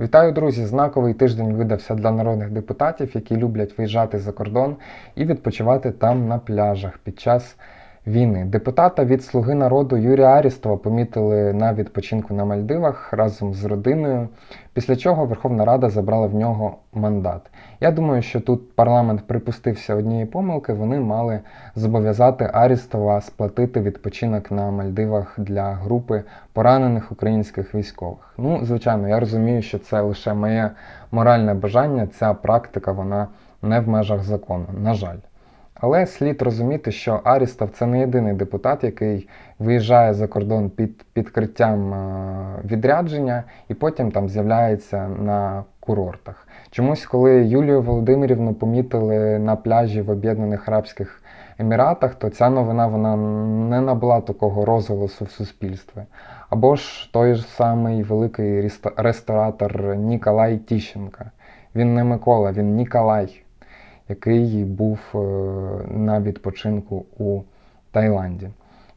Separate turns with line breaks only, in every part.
Вітаю, друзі! Знаковий тиждень видався для народних депутатів, які люблять виїжджати за кордон і відпочивати там на пляжах під час війни. Депутата від Слуги народу Юрія Арістова помітили на відпочинку на Мальдивах разом з родиною, після чого Верховна Рада забрала в нього мандат. Я думаю, що тут парламент припустився однієї помилки. Вони мали зобов'язати Арістова сплатити відпочинок на Мальдивах для групи поранених українських військових. Ну, звичайно, я розумію, що це лише моє моральне бажання. Ця практика вона не в межах закону, на жаль. Але слід розуміти, що Арістов це не єдиний депутат, який виїжджає за кордон під підкриттям е, відрядження і потім там з'являється на курортах. Чомусь, коли Юлію Володимирівну помітили на пляжі в Об'єднаних Арабських Еміратах, то ця новина вона не набула такого розголосу в суспільстві. Або ж той ж самий великий ресторатор Ніколай Тіщенка. Він не Микола, він Ніколай який був е, на відпочинку у Таїланді.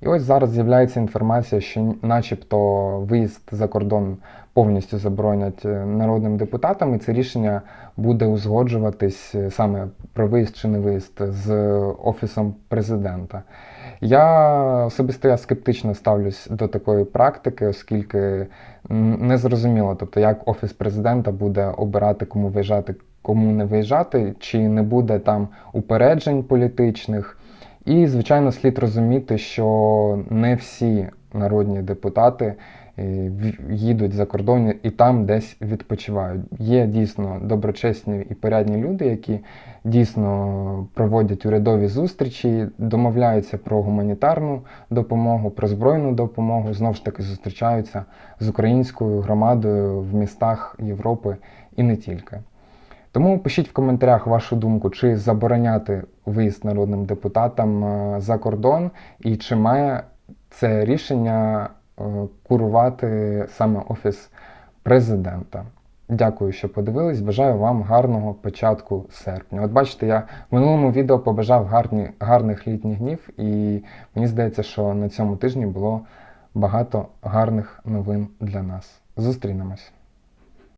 І ось зараз з'являється інформація, що начебто виїзд за кордон повністю заборонять е, народним депутатам, і це рішення буде узгоджуватись е, саме про виїзд чи не виїзд з Офісом президента. Я особисто я скептично ставлюсь до такої практики, оскільки не зрозуміло, тобто як Офіс президента буде обирати, кому виїжджати, кому не виїжджати, чи не буде там упереджень політичних. І, звичайно, слід розуміти, що не всі народні депутати їдуть за кордон і там десь відпочивають. Є дійсно доброчесні і порядні люди, які дійсно проводять урядові зустрічі, домовляються про гуманітарну допомогу, про збройну допомогу, знову ж таки зустрічаються з українською громадою в містах Європи і не тільки. Тому пишіть в коментарях вашу думку, чи забороняти виїзд народним депутатам е, за кордон, і чи має це рішення е, курувати саме Офіс президента. Дякую, що подивились. Бажаю вам гарного початку серпня. От бачите, я в минулому відео побажав гарні, гарних літніх днів, і мені здається, що на цьому тижні було багато гарних новин для нас. Зустрінемось!